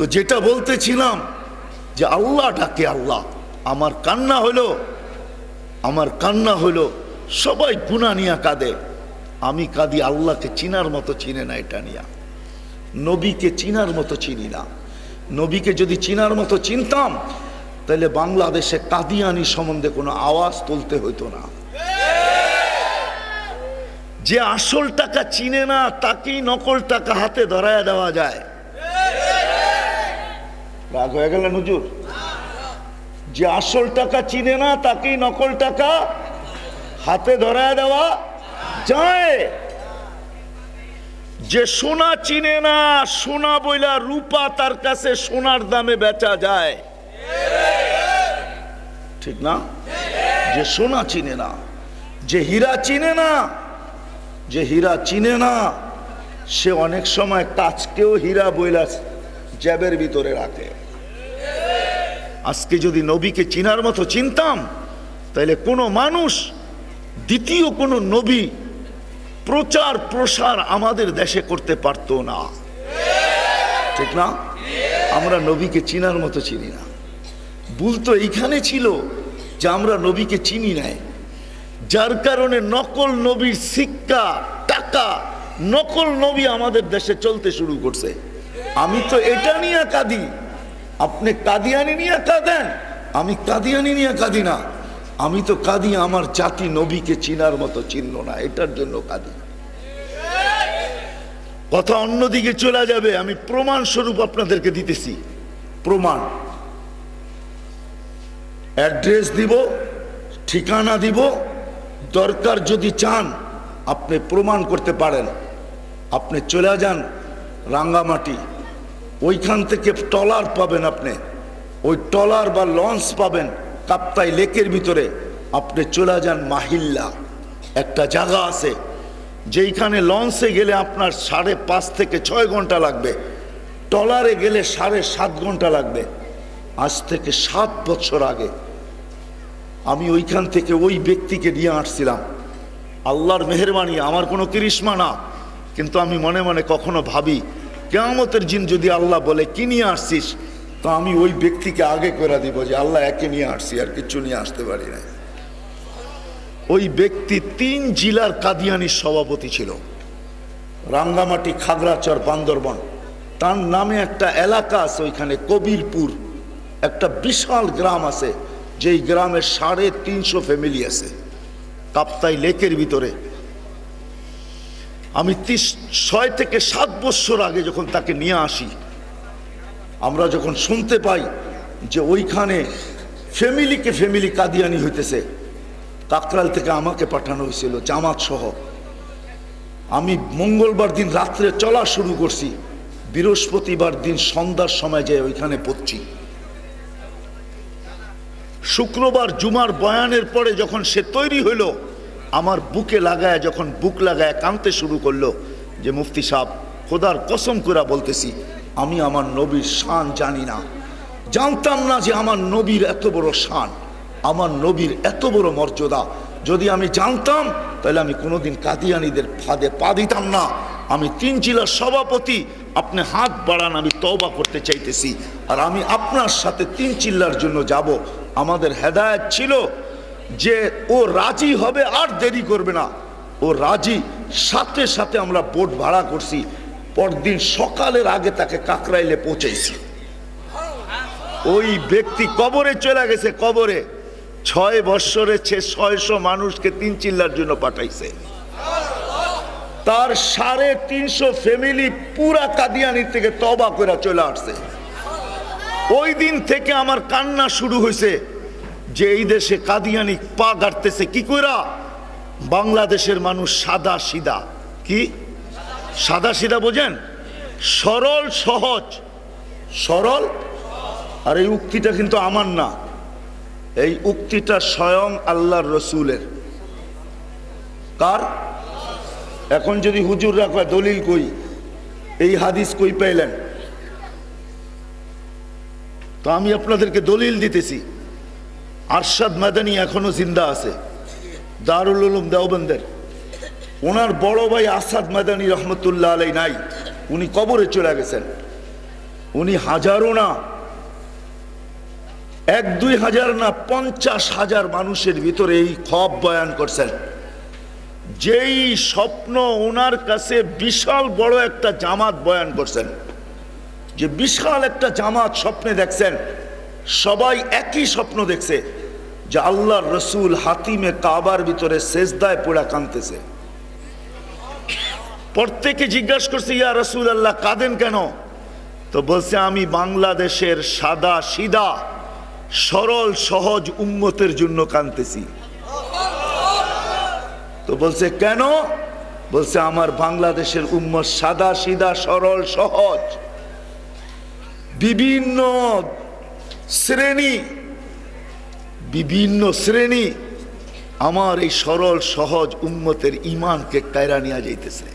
তো যেটা বলতেছিলাম যে আল্লাহ ডাকে আল্লাহ, আমার কান্না হলো, আমার কান্না হলো, সবাই গুণা নিয়া কাঁদে। আমি কাঁদি আল্লাহকে চিনার মতো চিনে না এটা নিয়া। নবীকে চিনার মতো চিনি না। নবীকে যদি চিনার মতো চিনতাম, তাহলে বাংলাদেশে কাদিয়ানি সম্বন্ধে কোনো আওয়াজ তুলতে হইতো না। যে আসল টাকা চিনে না, তাকেই নকল টাকা হাতে ধরায় দেওয়া যায়। রাগ হয়ে গেল হুজুর? যে আসল টাকা চিনে না, তাকেই নকল টাকা হাতে ধরায় দেওয়া যায়। যে সোনা চিনে না, সোনা বইলা রূপা তার কাছে সোনার দামে বেচা যায়। ঠিক না? যে সোনা চিনে না, যে হীরা চিনে না, যে হীরা চিনে না, সে অনেক সময় কাজকেও হীরা বইলা জ্যাবের ভিতরে রাখে। আজকে যদি নবীকে চিনার মতো চিনতাম তাহলে কোনো মানুষ, দ্বিতীয় কোনো নবী প্রচার, প্রসার আমাদের দেশে করতে পারতো না। ঠিক না? আমরা নবীকে চিনার মতো চিনি না। ভুল তো এইখানে ছিল যে আমরা নবীকে চিনি নাই। যার কারণে নকল নবীর শিক্ষা, টাকা, নকল নবী আমাদের দেশে চলতে শুরু করছে। আমি তো এটা নিয়ে কাঁদি। আপনি কাদিয়ানি নিয়ে কাঁদেন। আমি কাদিয়ানি নিয়ে কাঁদি না। আমি তো কাঁদি, আমার জাতি নবীকে চিনার মতো চিনল না। এটার জন্য কাঁদি। কথা অন্যদিকে চলে যাবে। আমি প্রমাণ স্বরূপ আপনাদেরকে দিতেছি। প্রমাণ। অ্যাড্রেস দিব, ঠিকানা দিব। দরকার যদি চান, আপনি প্রমাণ করতে পারেন। আপনি চলে যান রাঙ্গামাটি। ওইখান থেকে টলার পাবেন আপনি। ওই টলার বা লঞ্চ পাবেন কাপ্তাই লেকের ভিতরে। আপনি চলে যান মাহিল্লা। একটা জায়গা আছে, যেইখানে লঞ্চে গেলে আপনার সাড়ে পাঁচ থেকে ছয় ঘণ্টা লাগবে। টলারে গেলে সাড়ে সাত ঘণ্টা লাগবে। আজ থেকে সাত বছর আগে আমি ওইখান থেকে ওই ব্যক্তিকে নিয়ে আসছিলাম। আল্লাহর মেহরবানি, আমার কোনো কৃষ্মা না। কিন্তু আমি মনে মনে কখনো ভাবি কেয়ামতের জিন যদি আল্লাহ বলে, কি নিয়ে আসছিস? তো আমি ওই ব্যক্তিকে আগে করে দিব যে, আল্লাহ একে নিয়ে আসছি, আর কিচ্ছু নিয়ে আসতে পারি না ওই ব্যক্তি তিন জেলার কাদিয়ানির সভাপতি ছিল। রাঙ্গামাটি, খাগড়াচর, বান্দরবন। তার নামে একটা এলাকা আছে ওইখানে, কবিরপুর। একটা বিশাল গ্রাম আছে, যেই গ্রামে সাড়ে তিনশো ফ্যামিলি আছে। কাপ্তাই লেকের ভিতরে। আমি ছয় থেকে সাত বছর আগে যখন তাকে নিয়ে আসি, আমরা যখন শুনতে পাই যে ওইখানে ফ্যামিলিকে ফ্যামিলি কাদিয়ানি হইতেছে, কাকরাল থেকে আমাকে পাঠানো হয়েছিল, জামাত সহ। আমি মঙ্গলবার দিন রাত্রে চলা শুরু করছি, বৃহস্পতিবার দিন সন্ধ্যার সময় যে ওইখানে পড়ছি। শুক্রবার জুমার বয়ানের পরে যখন সে তৈরি হইল আমার বুকে লাগায় যখন বুক লাগায় কানতে শুরু করল যে মুফতি সাহ খোদার কসম করে বলতেছি, আমি আমার নবীর শান জানি না। জানতাম না যে আমার নবীর এত বড় শান, আমার নবীর এত বড় মর্যাদা। যদি আমি জানতাম, তাহলে আমি কোনোদিন কাদিয়ানিদের ফাঁদে পা দিতাম না। আমি তিন জেলার সভাপতি, আপনি হাত বাড়ান, আমি তওবা করতে চাইতেছি। আর আমি আপনার সাথে তিন চিল্লার জন্য যাব। আমাদের হেদায়ত ছিল যে ও রাজি হবে আর দেরি করবে না। ও রাজি, সাথে সাথে আমরা বোট ভাড়া করছি। পরদিন সকালের আগে তাকে কাকরাইলে পৌঁছেছি। ওই ব্যক্তি কবরে চলে গেছে, কবরে। ছয় বৎসরে সে ছয়শো মানুষকে তিন চিল্লার জন্য পাঠাইছে। তার সাড়ে তিনশো ফ্যামিলি পুরা কাদিয়ানির থেকে তবা করে চলে আসছে। ওই দিন থেকে আমার কান্না শুরু হয়েছে যে এই দেশে কাদিয়ানি পা গাড়তেছে, কি কইরা? বাংলাদেশের মানুষ সাদা সিদা। কি? সাদা সিদা বোঝেন? সরল, সহজ। সরল? আর এই উক্তিটা কিন্তু আমার না। এই উক্তিটা স্বয়ং আল্লাহর রসুলের। কার? এখন যদি হুজুর রাখা দলিল কই? এই হাদিস কই পাইলেন? তো আমি আপনাদেরকে দলিল দিতেছি। আরশাদ মাদানি এখনও জিন্দা আছে। দারুল উলুম দেওবন্দের। ওনার বড় ভাই আসাদ মাদানি রহমতুল্লাহ আলাই নাই। উনি কবরে চলে গেছেন। উনি হাজারও না, এক দুই হাজার না পঞ্চাশ হাজার মানুষের ভিতরে এই খব বয়ান করছেন। যেই স্বপ্ন ওনার কাছে বিশাল বড় একটা জামাত বয়ান করছেন। যে বিশাল একটা জামাত স্বপ্নে দেখছেন, সবাই একই স্বপ্ন দেখছে। যে আল্লাহর রসুল হাতিমে কাবার ভিতরে সেজদায় পোড়া কানতেছে প্রত্যেকে জিজ্ঞাসা করছে, ইয়া রসুল আল্লাহ কাঁদেন কেন? তো বলছে, আমি বাংলাদেশের সাদা সিদা সরল, সহজ উম্মতের জন্য কানতেছি তো বলছে, কেন? বলছে, আমার বাংলাদেশের উম্মত সাদা সিদা সরল, সহজ, বিভিন্ন শ্রেণি বিভিন্ন শ্রেণি আমার এই সরল সহজ উন্মতের ইমানকে কায়রা নিয়ে যাইতেছে।